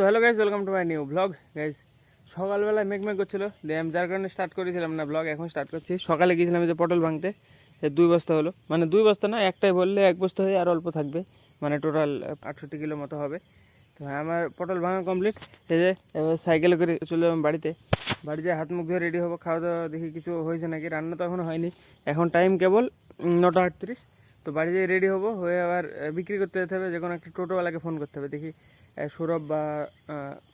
So hello guys welcome to my new blog guys সকালবেলা মেঘ মেঘ করছিল। দিয়ে আমি যার কারণে স্টার্ট করেছিলাম না ব্লগ এখন স্টার্ট করছি। সকালে গিয়েছিলাম যে পটল ভাঙতে দুই বস্তা হলো। মানে দুই বস্তা না, একটাই বললে এক বস্তা হয়ে আর অল্প থাকবে। মানে টোটাল আটষট্টি কিলো মতো হবে। তো আমার পটল ভাঙা কমপ্লিট এই যে, এবার সাইকেলে করে চলে যালাম বাড়িতে। বাড়িতে হাত মুখ ধুয়ে রেডি হব। খাওয়া দাওয়া দেখি কিছু হয়েছে নাকি। রান্না তো এখনও হয়নি। এখন টাইম কেবল নটা আটত্রিশ। তো বাড়ি যেয়ে রেডি হব। হয়ে আবার বিক্রি করতে যেতে হবে। যে কোনো একটা টোটোওয়ালাকে ফোন করতে হবে। দেখি সৌরভ বা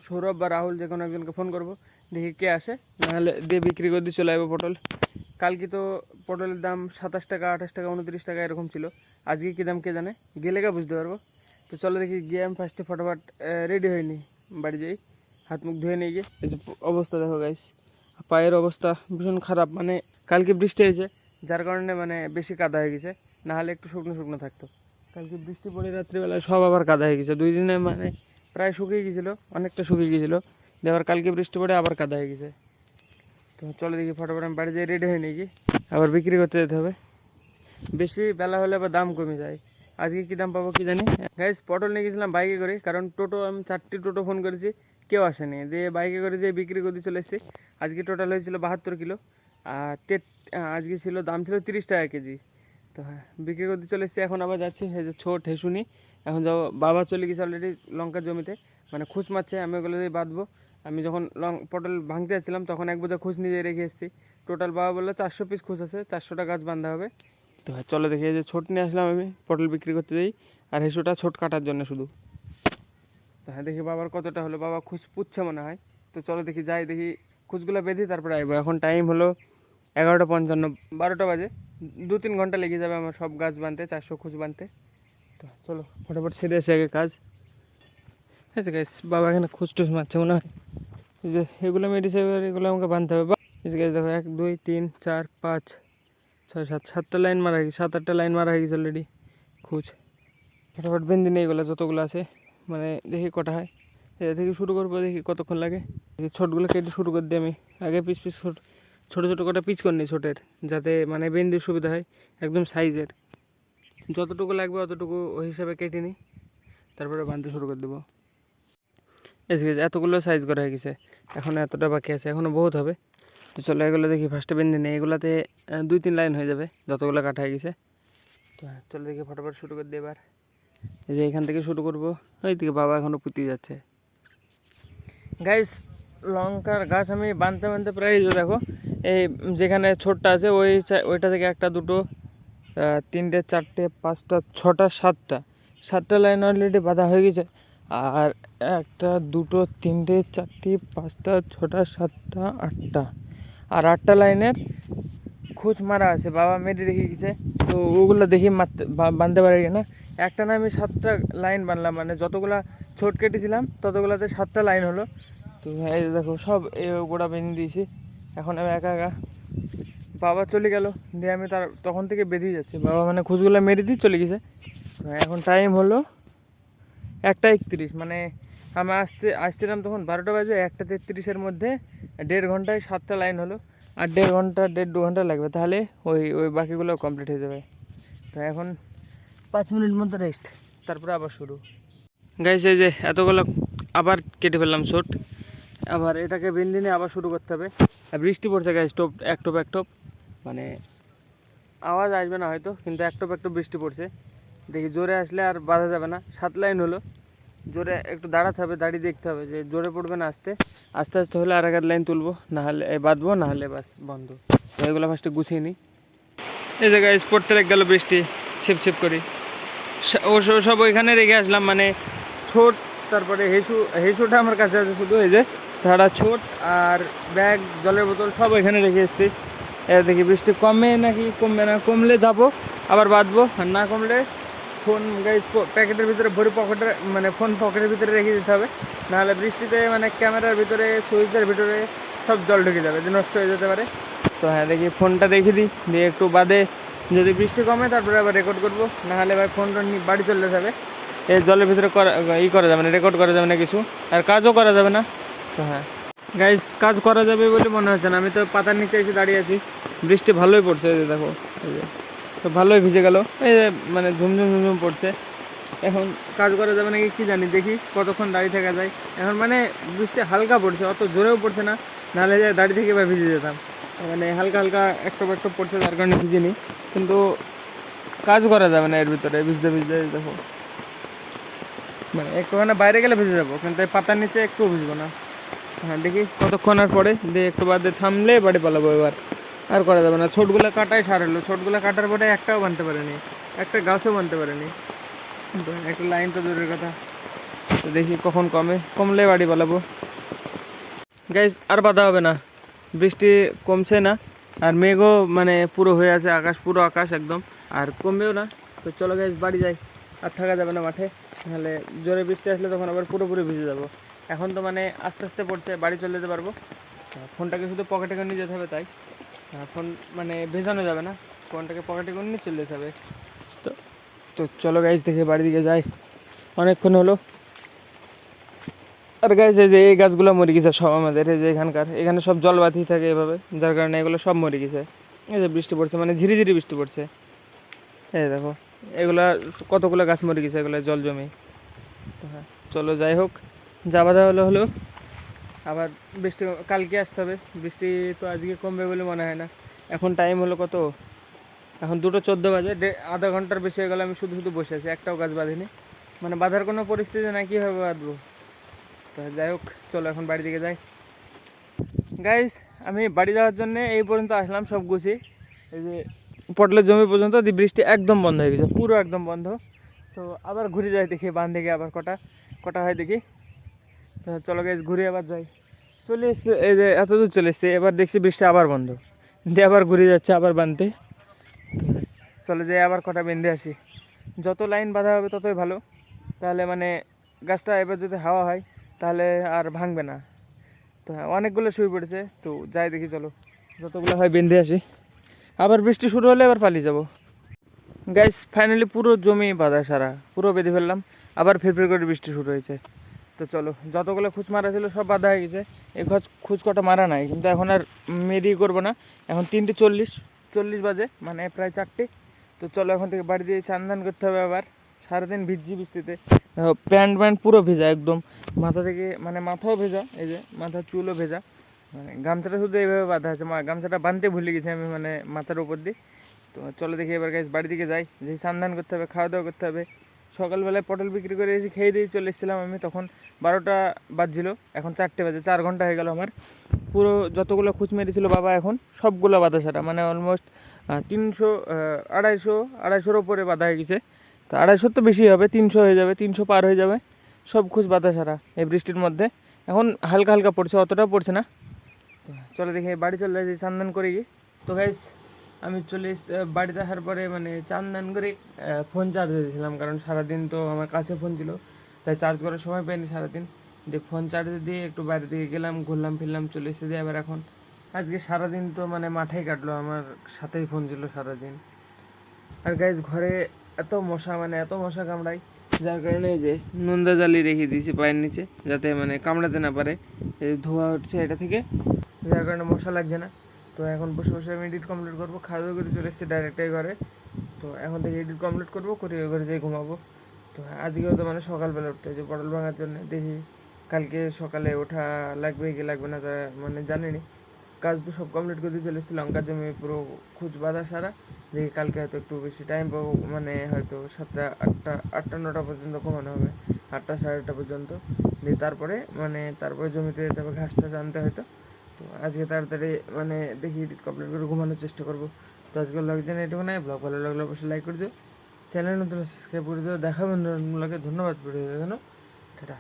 সৌরভ বা রাহুল যে কোনো একজনকে ফোন করব, দেখি কে আসে। নাহলে দিয়ে বিক্রি করে দিয়ে চলে যাব পটল। কালকে তো পটলের দাম সাতাশ টাকা, আঠাশ টাকা, উনত্রিশ টাকা এরকম ছিল। আজকে কী দাম কে জানে? গেলে গা বুঝতে পারব। তো চলো দেখি, গিয়ে আমি ফার্স্টে ফটোফট রেডি হয়নি বাড়ি যাই, হাত মুখ ধুয়ে নিয়ে গিয়ে। এই যে অবস্থা দেখো গাইস পায়ের অবস্থা ভীষণ খারাপ। মানে কালকে বৃষ্টি হয়েছে, যার কারণে মানে বেশি কাদা হয়ে গেছে। না হলে একটু শুকনো শুকনো থাকতো। কালকে বৃষ্টি পড়ে রাত্রিবেলা সব আবার কাদা হয়ে গেছে। দুই দিনে মানে প্রায় শুকিয়ে গেছিল, অনেকটা শুকিয়ে দিয়ে আবার কালকে বৃষ্টি পড়ে আবার কাদা হয়ে গেছে। তো চলো দেখি ফটোফট আমি বাড়ি যেয়ে রেডি হয়ে গিয়ে আবার বিক্রি করতে যেতে হবে। বেশি বেলা হলে আবার দাম কমে যায়। আজকে কী দাম পাবো কি জানি? গাইস পটল নিয়ে গেছিলাম বাইকে করে, কারণ টোটো, আমি চারটি টোটো ফোন করেছি, কেউ আসেনি। দিয়ে বাইকে করে দিয়ে বিক্রি করতে চলে এসেছি। আজকে টোটাল হয়েছিল বাহাত্তর কিলো। আর তে আজকে ছিল দাম ছিল তিরিশ টাকা কেজি। তো হ্যাঁ বিক্রি করতে চলে এসেছি। এখন আবার যাচ্ছি ছোট হেসুনি এখন যাব, বাবা চলে গেছে অলরেডি লঙ্কার জমিতে। মানে খুঁজ মারছে, আমি ওগুলো দিয়ে বাঁধবো। আমি যখন লং, পটল ভাঙতে যাচ্ছিলাম, তখন এক বোঝা খুঁজ নিজে রেখে এসেছি। টোটাল বাবা বলল, চারশো পিস খুচ আছে চারশোটা গাছ বাঁধা হবে। তো চলো দেখি যে ছোট নিয়ে আসলাম আমি, পটল বিক্রি করতে যাই। আর হেসুটা ছোট কাটার জন্য শুধু। তো হ্যাঁ দেখি বাবার কতটা হলো, বাবা খুচ পুচ্ছে মনে হয়। তো চলো দেখি, যাই দেখি, খুঁজগুলো বেঁধি তারপরে আসব এখন টাইম হলো এগারোটা পঞ্চান্ন, বারোটা বাজে। দু তিন ঘণ্টা লেগে যাবে আমার সব গাছ বানতে চারশো খুচ বানতে তো চলো, ফটাফট সেরে আসে আগে কাজ। আচ্ছা গাইস বাবা এখানে খুচ টুচ মারছে মনে হয়। যে এগুলো মেডিসিন এগুলো আমাকে বানতে হবে। বা দেখো, এক, দুই, তিন, চার, পাঁচ, ছয়, সাত, সাতটা লাইন মারা হয়ে গেছে, সাত, আটটা লাইন মারা হয়ে গেছে অলরেডি খুঁজ ফটাফট বেঁধে নেই এগুলো, যতগুলো আছে মানে দেখি কটা হয়। এটা থেকে শুরু করব, দেখি কতক্ষণ লাগে। ছোটগুলো কেটে শুরু করে দিই আমি। আগে পিস পিস, ছোট, ছোটো ছোটো কটা পিস করে নিই ছোটের, যাতে মানে বেঁধে সুবিধা হয়, একদম সাইজের যতটুকু লাগবে অতটুকু ওই হিসাবে কেটে নিই। তারপরে বানতে শুরু করে দেবো। এসে এতগুলো সাইজ করা হয়ে গেছে। এখন এতটা বাকি আছে। এখনও বহুত হবে। তো চলো এগুলো দেখি ফার্স্টে বেঁধে নেই। এগুলাতে দুই তিন লাইন হয়ে যাবে। যতগুলো কাটা হয়ে গেছে। তো চলো দেখি ফটাফট শুরু করে দিই এবার। এই যে এখান থেকে শুরু করব। ওই দিকে বাবা এখনও পুঁতিয়ে যাচ্ছে। গাইস লঙ্কার গাছ আমি বানতে বানতে প্রায় দেখো, এই যেখানে ছোটটা আছে, ওই ওইটা থেকে একটা দুটো তিনটে, চারটে, পাঁচটা, ছটা, সাতটা। সাতটা লাইন অলরেডি বাঁধা হয়ে গেছে। আর একটা, দুটো, তিনটে, চারটে, পাঁচটা, ছটা, সাতটা, আটটা। আর আটটা লাইনের খোঁজ মারা আছে। বাবা মেরে রেখে গেছে। তো ওগুলো দেখি মারতে বাঁধতে পারি না? একটা না আমি সাতটা লাইন বানলাম মানে যতগুলা ছোট কেটেছিলাম, ততগুলাতে সাতটা লাইন হলো। তো দেখো, সব এই গোড়া বেঁধে দিয়েছি। এখন আমি একা একা বাবা চলে গেল, দিয়ে আমি তার তখন থেকে বেরিয়ে যাচ্ছি। বাবা মানে খুঁজগুলো মেরে দিয়ে চলে গেছে। এখন টাইম হলো একটা একত্রিশ মানে আমি আসতে, আসছিলাম তখন বারোটা বাজে, একটা তেত্রিশের মধ্যে দেড় ঘন্টায় সাতটা লাইন হলো। আর দেড় ঘণ্টা, দেড় দু ঘণ্টা লাগবে, তাহলে ওই ওই বাকিগুলো কমপ্লিট হয়ে যাবে। তো এখন পাঁচ মিনিট মতো রেস্ট তারপরে আবার শুরু। গাইস এই যে এতগুলো আবার কেটে ফেললাম শট আবার এটাকে নিয়ে আবার শুরু করতে হবে। বৃষ্টি পড়ছে গাইস টোপ এক টোপ এক টোপ মানে আওয়াজ আসবে না হয়তো, কিন্তু এক টোপ এক টোপ বৃষ্টি পড়ছে। দেখি জোরে আসলে আর বাধা যাবে না। সাত লাইন হলো। জোরে একটু দাঁড়াতে হবে, দাঁড়িয়ে দেখতে হবে যে জোরে পড়বে না আস্তে। আস্তে আস্তে হলে আর এক লাইন তুলবো, না হলে এই বাঁধবো, না হলে বাস বন্ধ। তো এগুলো ফার্স্টে গুছিয়ে নিই। এই জায়গায় পড়তে লেগে গেলো বৃষ্টি, ছিপ ছিপ করি। সব ওইখানে রেখে আসলাম মানে ছোট, তারপরে হেসু, হেসুটা আমার কাছে আছে শুধু, এই যে তারা ছোট আর ব্যাগ, জলের বোতল সব ওইখানে রেখে এসছি। এ দেখি বৃষ্টি কমে নাকি কমবে না? কমলে যাব, আবার বাঁধবো, আর না কমলে ফোন গাইজ প্যাকেটের ভিতরে ভরে পকেটে মানে ফোন পকেটের ভিতরে রেখে দিতে হবে। নাহলে বৃষ্টিতে মানে ক্যামেরার ভিতরে সুইচের ভিতরে সব জল ঢুকে যাবে, যে নষ্ট হয়ে যেতে পারে। তো হ্যাঁ দেখি ফোনটা রেখে দিই, দিয়ে একটু বাদে যদি বৃষ্টি কমে তারপরে আবার রেকর্ড করব। নাহলে ভাই ফোনটা বাড়ি চলে যাবে। এই জলের ভিতরে করা ই করা যাবে না রেকর্ড করা যাবে না কিছু, আর কাজও করা যাবে না। তো হ্যাঁ। গাইজ কাজ করা যাবে বলে মনে হচ্ছে না। আমি তো পাতার নিচে এসে দাঁড়িয়ে আছি। বৃষ্টি ভালোই পড়ছে এই যে দেখো। এই যে, তো ভালোই ভিজে গেল। এই যে মানে ঝুমঝুম ঝুমঝুম পড়ছে। এখন কাজ করা যাবে নাকি কি জানি, দেখি কতক্ষণ দাঁড়িয়ে থাকা যায়। এখন মানে বৃষ্টি হালকা পড়ছে, অত জোরেও পড়ছে না। নাহলে যে দাঁড়িয়ে থেকে বা ভিজে যেতাম। মানে হালকা হালকা একটু একটু পড়ছে তার কারণে ভিজিনি। কিন্তু কাজ করা যাবে না এর ভিতরে, ভিজতে ভিজতে দেখো। মানে একটুখানি বাইরে গেলে ভিজে যাব, কিন্তু পাতার নিচে একটু ভিজবো না। হ্যাঁ দেখি কতক্ষণ আর পরে? দিয়ে একটু বাদে থামলে বাড়ি পালাবো এবার। আর করা যাবে না। ছোটগুলো কাটাই সারালো ছোটগুলো কাটার পরে একটাও বানতে পারেনি। একটা গাছও বানতে পারেনি। একটা লাইন তো দূরের কথা। তো দেখি কখন কমে। কমলে বাড়ি পালাবো। গাইজ আর বাধা হবে না। বৃষ্টি কমছে না। আর মেঘও মানে পুরো হয়ে আছে আকাশ, পুরো আকাশ একদম। আর কমবেও না। তো চলো গাইজ বাড়ি যাই। আর থাকা যাবে না মাঠে। তাহলে জোরে বৃষ্টি আসলে তখন আবার পুরোপুরি ভিজে যাব। এখন তো মানে আস্তে আস্তে পড়ছে, বাড়ি চলে যেতে পারব। ফোনটাকে শুধু পকেটে করে নিয়ে যেতে হবে তাই। ফোন মানে ভেজানো যাবে না, ফোনটাকে পকেটে করে নিয়ে চলে যেতে হবে। তো তো চলো গাইজ দেখে বাড়ি দিকে যাই। অনেকক্ষণ হলো। আর গাছ এই যে এই গাছগুলো মরে গেছে সব আমাদের, এই যে এখানকার। এখানে সব জলবাতি থাকে এভাবে, যার কারণে এগুলো সব মরে গেছে। এই যে বৃষ্টি পড়ছে মানে ঝিরি ঝিরি বৃষ্টি পড়ছে। এই দেখো, এগুলা কতগুলো গাছ মরে গেছে, এগুলো জল জমে। হ্যাঁ চলো যাই হোক। যাওয়া যাওয়া হলো হলো। আবার বৃষ্টি কালকে আসতে হবে। বৃষ্টি তো আজকে কমবে বলে মনে হয় না। এখন টাইম হলো কত? এখন দুটো চোদ্দ বাজে। আধা ঘণ্টার বেশি হয়ে গেলো আমি শুধু শুধু বসে আছি। একটাও গাছ বাঁধিনি। মানে বাঁধার কোনো পরিস্থিতি না কীভাবে বাঁধবো? তো যাই হোক, চলো এখন বাড়ি দিকে যাই। গাইস আমি বাড়ি যাওয়ার জন্য এই পর্যন্ত আসলাম, সব গুছি। এই যে পটলের জমি পর্যন্ত বৃষ্টি একদম বন্ধ হয়ে গেছে, পুরো একদম বন্ধ। তো আবার ঘুরে যাই দেখি বান থেকে আবার কটা কটা হয় দেখি। চলো গাইস ঘুরে আবার যাই। চলে এসছে, এই যে এত দূর চলে এসছে, এবার দেখছি বৃষ্টি আবার বন্ধ। দিয়ে আবার ঘুরে যাচ্ছে আবার বানতে। চলে যাই, আবার কটা বেঁধে আসি। যত লাইন বাঁধা হবে ততই ভালো। তাহলে মানে গাছটা এবার যদি হাওয়া হয়, তাহলে আর ভাঙবে না। তো হ্যাঁ অনেকগুলো শুয়ে পড়েছে, তো যাই দেখি, চলো। যতগুলো হয় বেঁধে আসি। আবার বৃষ্টি শুরু হলে এবার পালিয়ে যাব। গাইস ফাইনালি পুরো জমি বাঁধা সারা, পুরো বেঁধে ফেললাম। আবার ফের ফের করে বৃষ্টি শুরু হয়েছে। তো চলো, যতগুলো খুঁজ মারা ছিল সব বাঁধা হয়ে গেছে। এই খোঁজ, খুঁজ কটা মারা নাই, কিন্তু এখন আর মেরি করব না। এখন তিনটে চল্লিশ চল্লিশ বাজে মানে প্রায় চারটে। তো চলো, এখন থেকে বাড়ি দিয়ে চান্দান করতে হবে আবার। সারাদিন ভিজছি বৃষ্টিতে। প্যান্ট প্যান্ট পুরো ভেজা একদম। মাথা থেকে মানে মাথাও ভেজা, এই যে মাথার চুলও ভেজা। মানে গামছাটা শুধু এইভাবে বাঁধা আছে। মা, গামছাটা বাঁধতে ভুলে গেছি আমি মানে মাথার উপর দিয়ে। তো চলো দেখি এবার গাছ বাড়ি দিকে যাই। যে সান্ধান করতে হবে, খাওয়া দাওয়া করতে হবে। সকালবেলায় পটল বিক্রি করে এসে খেয়ে দিয়ে চলে এসেছিলাম আমি, তখন বারোটা বাজছিল, এখন চারটে বাজে, চার ঘণ্টা হয়ে গেল আমার। পুরো যতগুলো খুঁজ মেরেছিল বাবা এখন, সবগুলো বাঁধা সারা মানে অলমোস্ট তিনশো আড়াইশো, আড়াইশোর ওপরে বাঁধা হয়ে গেছে। তো আড়াইশোর তো বেশি হবে, তিনশো হয়ে যাবে, তিনশো পার হয়ে যাবে, সব খুঁজ বাঁধা সারা এই বৃষ্টির মধ্যে। এখন হালকা হালকা পড়ছে, অতটাও পড়ছে না। চলো দেখি, বাড়ি চলে যাই চান্দান করে গিয়ে। তো গাইস আমি চলে বাড়িতে আসার পরে মানে চান্দান করে ফোন চার্জ দিয়েছিলাম। কারণ সারাদিন তো আমার কাছে ফোন ছিল, তাই চার্জ করার সময় পাইনি সারাদিন। দিয়ে ফোন চার্জ দিয়ে একটু বাইরে দিকে গেলাম, ঘুরলাম, ফিরলাম, চলে এসে দিয়ে আবার এখন। আজকে সারাদিন তো মানে মাঠেই কাটলো, আমার সাথেই ফোন ছিল সারাদিন। আর গাইজ ঘরে এত মশা মানে এত মশা কামড়ায়, যার কারণে এই যে নোন্দা জালি রেখে দিয়েছি পায়ের নিচে, যাতে মানে কামড়াতে না পারে। যে ধোয়া উঠছে এটা থেকে, যার কারণে মশা লাগছে না। তো এখন বসে বসে আমি এডিট কমপ্লিট করব, খাওয়া দাওয়া করে চলে এসেছি ডাইরেক্ট এই ঘরে। তো এখন থেকে এডিট কমপ্লিট করব, করে ঘরে যেয়ে ঘুমাবো। তো আজকেও তো মানে সকালবেলা উঠতে হয়েছে, পটল ভাঙার জন্য। দেখি কালকে সকালে ওঠা লাগবে কি লাগবে না তা মানে জানিনি। কাজ তো সব কমপ্লিট করে চলে এসেছি লঙ্কার জমি পুরো খুঁজ বাঁধা সারা। দেখি কালকে হয়তো একটু বেশি টাইম পাবো মানে হয়তো সাতটা আটটা আটটা নটা পর্যন্ত ঘুমানো হবে। আটটা সাড়ে আটটা পর্যন্ত। দিয়ে তারপরে মানে তারপরে জমিতে যেতে হবে ঘাস টাস আনতে হয়তো। আজকে তাড়াতাড়ি মানে দেখি কমপ্লিট করে ঘুমানোর চেষ্টা করব। তো আজকে লাগছে না এটুকু নাই ব্লগ ভালো লাগলে অবশ্যই লাইক করে দিও। চ্যানেল নতুন সাবস্ক্রাইব করে দিও। দেখা বন্ধুগুলোকে ধন্যবাদ করে দিও টাটা।